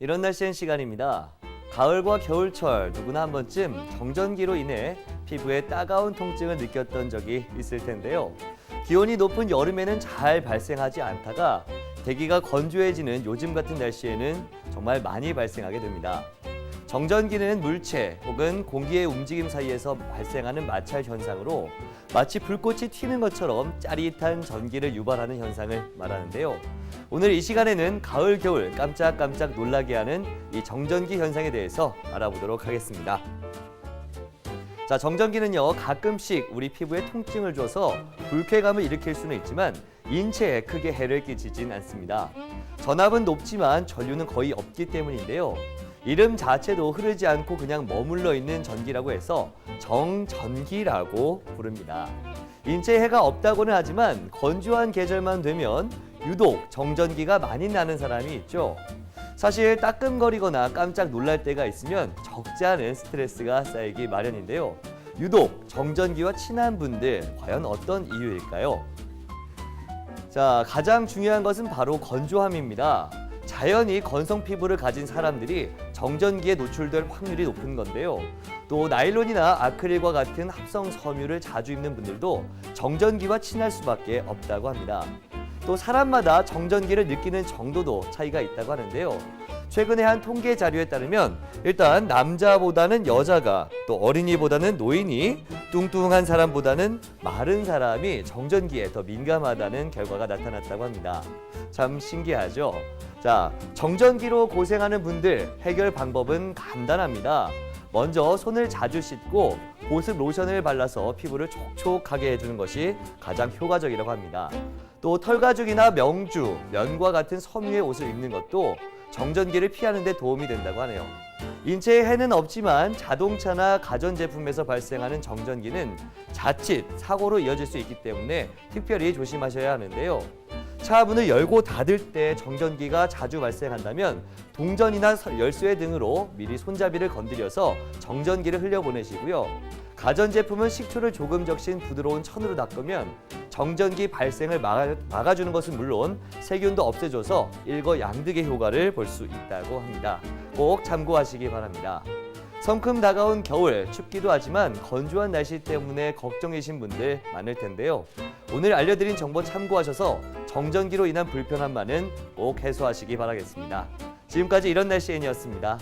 이런 날씨엔 시간입니다. 가을과 겨울철 누구나 한 번쯤 정전기로 인해 피부에 따가운 통증을 느꼈던 적이 있을 텐데요. 기온이 높은 여름에는 잘 발생하지 않다가 대기가 건조해지는 요즘 같은 날씨에는 정말 많이 발생하게 됩니다. 정전기는 물체 혹은 공기의 움직임 사이에서 발생하는 마찰 현상으로 마치 불꽃이 튀는 것처럼 짜릿한 전기를 유발하는 현상을 말하는데요. 오늘 이 시간에는 가을, 겨울 깜짝깜짝 놀라게 하는 이 정전기 현상에 대해서 알아보도록 하겠습니다. 자, 정전기는요, 가끔씩 우리 피부에 통증을 줘서 불쾌감을 일으킬 수는 있지만 인체에 크게 해를 끼치진 않습니다. 전압은 높지만 전류는 거의 없기 때문인데요. 이름 자체도 흐르지 않고 그냥 머물러 있는 전기라고 해서 정전기라고 부릅니다. 인체에 해가 없다고는 하지만 건조한 계절만 되면 유독 정전기가 많이 나는 사람이 있죠. 사실 따끔거리거나 깜짝 놀랄 때가 있으면 적지 않은 스트레스가 쌓이기 마련인데요. 유독 정전기와 친한 분들 과연 어떤 이유일까요? 자, 가장 중요한 것은 바로 건조함입니다. 자연히 건성 피부를 가진 사람들이 정전기에 노출될 확률이 높은 건데요. 또 나일론이나 아크릴과 같은 합성 섬유를 자주 입는 분들도 정전기와 친할 수밖에 없다고 합니다. 또 사람마다 정전기를 느끼는 정도도 차이가 있다고 하는데요. 최근에 한 통계 자료에 따르면 일단 남자보다는 여자가 또 어린이보다는 노인이 뚱뚱한 사람보다는 마른 사람이 정전기에 더 민감하다는 결과가 나타났다고 합니다. 참 신기하죠? 자, 정전기로 고생하는 분들 해결 방법은 간단합니다. 먼저 손을 자주 씻고 보습 로션을 발라서 피부를 촉촉하게 해주는 것이 가장 효과적이라고 합니다. 또 털가죽이나 명주, 면과 같은 섬유의 옷을 입는 것도 정전기를 피하는 데 도움이 된다고 하네요. 인체에 해는 없지만 자동차나 가전제품에서 발생하는 정전기는 자칫 사고로 이어질 수 있기 때문에 특별히 조심하셔야 하는데요. 차 문을 열고 닫을 때 정전기가 자주 발생한다면 동전이나 서- 열쇠 등으로 미리 손잡이를 건드려서 정전기를 흘려보내시고요. 가전제품은 식초를 조금 적신 부드러운 천으로 닦으면 정전기 발생을 막아, 막아 주는 것은 물론 세균도 없애줘서 일거양득의 효과를 볼 수 있다고 합니다. 꼭 참고하시기 바랍니다. 성큼 다가온 겨울 춥기도 하지만 건조한 날씨 때문에 걱정이신 분들 많을 텐데요. 오늘 알려드린 정보 참고하셔서 정전기로 인한 불편함만은 꼭 해소하시기 바라겠습니다. 지금까지 이런 날씨엔이었습니다.